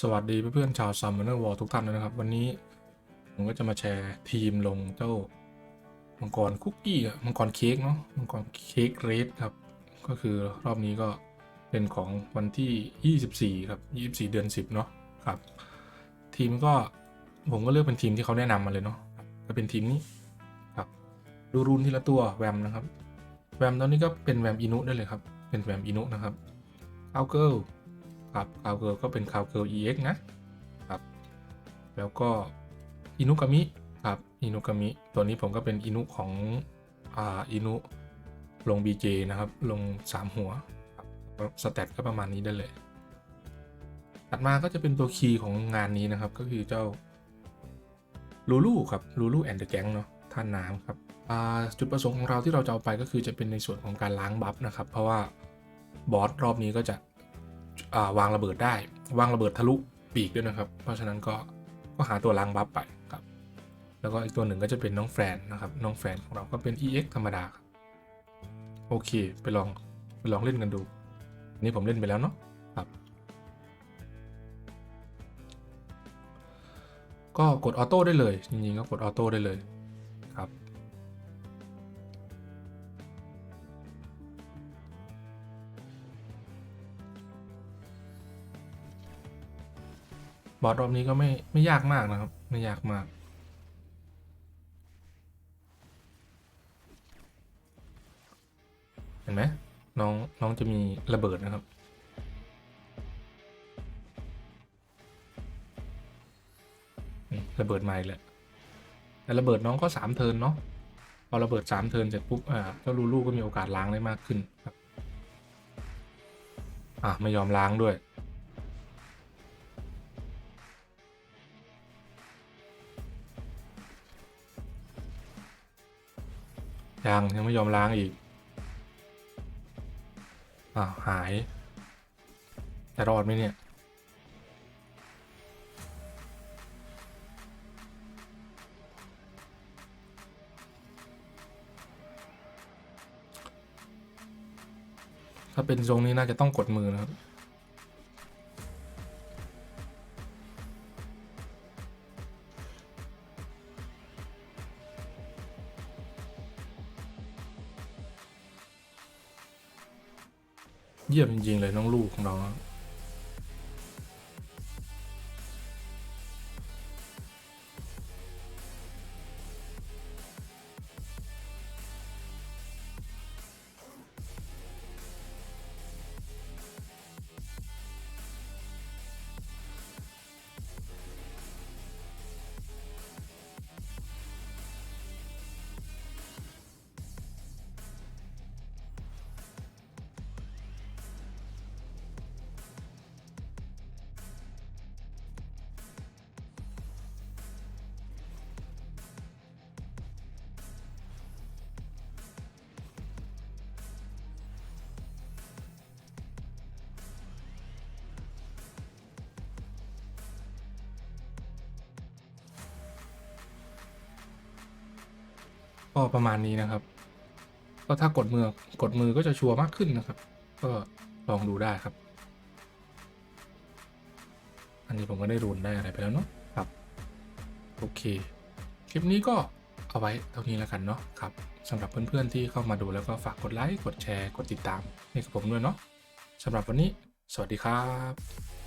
สวัสดีเพื่อนๆชาวซัมเนอร์วอลทุกท่านนะครับ วันนี้ผมก็จะมาแชร์ทีมลงเจ้ามังกรคุกกี้อะมังกรเค้กเนาะมังกรเค้กเรดครับ ก็คือรอบนี้ก็เป็นของวันที่ 24 ครับ 24 เดือน 10 เนาะครับ ทีมก็ผมก็เลือกเป็นทีมที่เขาแนะนำมาเลยเนาะก็เป็นทีมนี้ครับ ดูรูนทีละตัวแวมนะครับ แวมตอนนี้ก็เป็นแวมอินุได้เลยครับ เป็นแวมอินุนะครับเอาเกิล ครับคาวเกิลก็เป็นคาวเกิล EX นะครับ แล้วก็อินุกามิครับอินุกามิตัวนี้ผมก็เป็นอินุของอ่าอินุลง BJ นะครับ ลง 3 หัวสแตทก็ประมาณนี้ได้เลย ถัดมาก็จะเป็นตัวคีย์ของงานนี้นะครับ ก็คือเจ้าลูลูครับลูลูแอนด์เดอะแก๊งเนาะท่านน้ำครับจุดประสงค์ของเราที่เราจะเอาไปก็คือจะเป็นในส่วนของการล้างบัฟนะครับ เพราะว่าบอสรอบนี้ก็จะ วางระเบิดได้ วางระเบิดทะลุปีกด้วยนะครับ เพราะฉะนั้นก็ก็หาตัวล้างบัฟไปครับ แล้วก็อีกตัวหนึ่งก็จะเป็นน้องแฟนนะครับ น้องแฟนของเราก็เป็น EX ธรรมดาครับโอเค ไปลองไปลองเล่นกันดูนนี่ผมเล่นไปแล้วเนาะครับ ก็กดออโต้ได้เลยจริงๆก็กดออโต้ได้เลยครับ บอสรอบนี้ก็ไม่ไม่ยากมากนะครับ ไม่ยากมากเห็นไหมน้องน้องจะมีระเบิดนะครับ ระเบิดมาอีกแล้วแต่ระเบิดน้องก็สามเทินเนาะพอระเบิดสามเทินเสร็จปุ๊บอ่าเจ้าลูลูก็มีโอกาสล้างได้มากขึ้นครับอะไม่ยอมล้างด้วย ยังยังไม่ยอมล้างอีกอ้าวหาย จะรอดไหมเนี่ยถ้าเป็นทรงนี้น่าจะต้องกดมือนะครับ เยี่ยมจริงๆเลยน้องลูกของเรา ก็ประมาณนี้นะครับ ก็ถ้ากดมือกดมือก็จะชัวร์มากขึ้นนะครับ ก็ลองดูได้ครับ อันนี้ผมก็ได้รูนได้อะไรไปแล้วเนาะครับ โอเค คลิปนี้ก็เอาไว้เท่านี้แล้วกันเนาะครับสำหรับเพื่อนๆที่เข้ามาดูแล้วก็ฝากกดไลค์ กดแชร์ กดติดตามให้กับผมด้วยเนาะสำหรับวันนี้ สวัสดีครับ